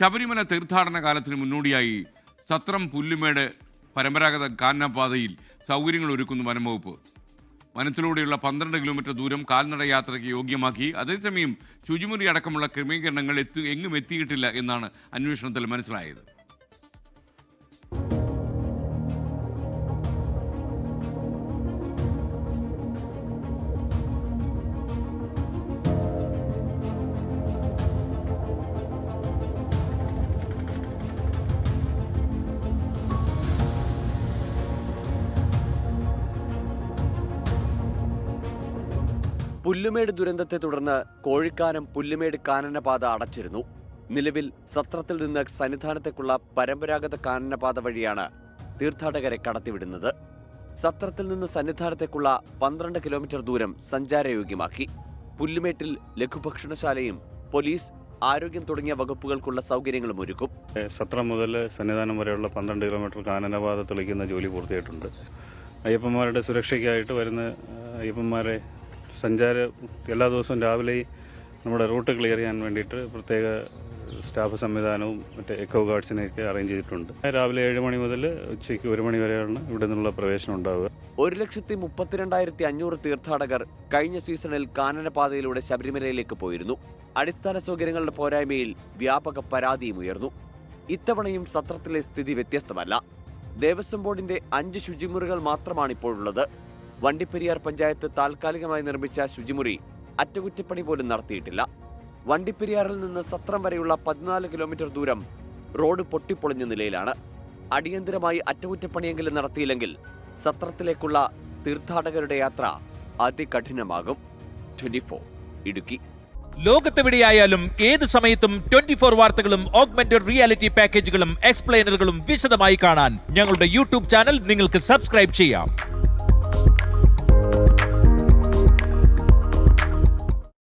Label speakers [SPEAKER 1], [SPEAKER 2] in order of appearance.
[SPEAKER 1] ശബരിമല തീർത്ഥാടന കാലത്തിന് മുന്നോടിയായി സത്രം പുല്ലുമേട് പരമ്പരാഗത കാന്നപാതയിൽ സൗകര്യങ്ങൾ ഒരുക്കുന്നു വനംവകുപ്പ്. വനത്തിലൂടെയുള്ള പന്ത്രണ്ട് കിലോമീറ്റർ ദൂരം കാൽനട യാത്രയ്ക്ക് യോഗ്യമാക്കി. അതേസമയം ശുചിമുറി അടക്കമുള്ള ക്രമീകരണങ്ങൾ എത്തു എങ്ങും എത്തിയിട്ടില്ല എന്നാണ് അന്വേഷണത്തിൽ മനസ്സിലായത്.
[SPEAKER 2] പുല്ലുമേട് ദുരന്തത്തെ തുടർന്ന് കോഴിക്കാനം പുല്ലുമേട് കാനനപാത അടച്ചിരുന്നു. നിലവിൽ സത്രത്തിൽ നിന്ന് സന്നിധാനത്തേക്കുള്ള പരമ്പരാഗത കാനനപാത വഴിയാണ് തീർത്ഥാടകരെ കടത്തിവിടുന്നത്. സത്രത്തിൽ നിന്ന് സന്നിധാനത്തേക്കുള്ള പന്ത്രണ്ട് കിലോമീറ്റർ ദൂരം സഞ്ചാരയോഗ്യമാക്കി. പുല്ലുമേട്ടിൽ ലഘുഭക്ഷണശാലയും പോലീസ് ആരോഗ്യം തുടങ്ങിയ വകുപ്പുകൾക്കുള്ള സൗകര്യങ്ങളും ഒരുക്കും.
[SPEAKER 3] സത്രം മുതൽ സന്നിധാനം വരെയുള്ള പന്ത്രണ്ട് കിലോമീറ്റർ കാനനപാത തെളിക്കുന്ന ജോലി പൂർത്തിയായിട്ടുണ്ട്. അയ്യപ്പന്മാരുടെ സുരക്ഷയ്ക്കായിട്ട് വരുന്ന അയ്യപ്പന്മാരെ സഞ്ചാര എല്ലാ ദിവസവും രാവിലെ നമ്മുടെ റൂട്ട് ക്ലിയർ ചെയ്യാൻ വേണ്ടിയിട്ട് പ്രത്യേക സ്റ്റാഫ് സംവിധാനവും മറ്റേ എക്കോ ഗാർഡ്സിനെയൊക്കെ അറേഞ്ച് ചെയ്തിട്ടുണ്ട്. രാവിലെ ഏഴ് മണി മുതൽ ഉച്ചയ്ക്ക് ഒരു മണി വരെയാണ് ഇവിടെ നിന്നുള്ള പ്രവേശനം ഉണ്ടാവുക.
[SPEAKER 2] ഒരു ലക്ഷത്തി മുപ്പത്തിരണ്ടായിരത്തി അഞ്ഞൂറ് തീർത്ഥാടകർ കഴിഞ്ഞ സീസണിൽ കാനനപാതയിലൂടെ ശബരിമലയിലേക്ക് പോയിരുന്നു. അടിസ്ഥാന സൗകര്യങ്ങളുടെ പോരായ്മയിൽ വ്യാപക പരാതിയും ഉയർന്നു. ഇത്തവണയും സത്രത്തിലെ സ്ഥിതി വ്യത്യസ്തമല്ല. ദേവസ്വം ബോർഡിന്റെ അഞ്ച് ശുചിമുറികൾ മാത്രമാണ് ഇപ്പോഴുള്ളത് വണ്ടിപ്പെരിയാർ പഞ്ചായത്ത് താൽക്കാലികമായി നിർമ്മിച്ച ശുചിമുറി അറ്റകുറ്റപ്പണി പോലും നടത്തിയിട്ടില്ല. വണ്ടിപ്പെരിയാറിൽ നിന്ന് സത്രം വരെയുള്ള പതിനാല് കിലോമീറ്റർ ദൂരം റോഡ് പൊട്ടിപ്പൊളിഞ്ഞ നിലയിലാണ്. അടിയന്തരമായി അറ്റകുറ്റപ്പണിയെങ്കിലും നടത്തിയില്ലെങ്കിൽ സത്രത്തിലേക്കുള്ള തീർത്ഥാടകരുടെ യാത്ര അതികഠിനമാകും. Twenty four Idukki.
[SPEAKER 4] ലോകത്തെവിടെയായാലും ഏത് സമയത്തും ട്വന്റി ഫോർ വാർത്തകളും ഓഗ്മെന്റഡ് റിയാലിറ്റി പാക്കേജുകളും എക്സ്പ്ലെയിനറുകളും വിശദമായി കാണാൻ ഞങ്ങളുടെ യൂട്യൂബ് ചാനൽ നിങ്ങൾക്ക് സബ്സ്ക്രൈബ് ചെയ്യാം.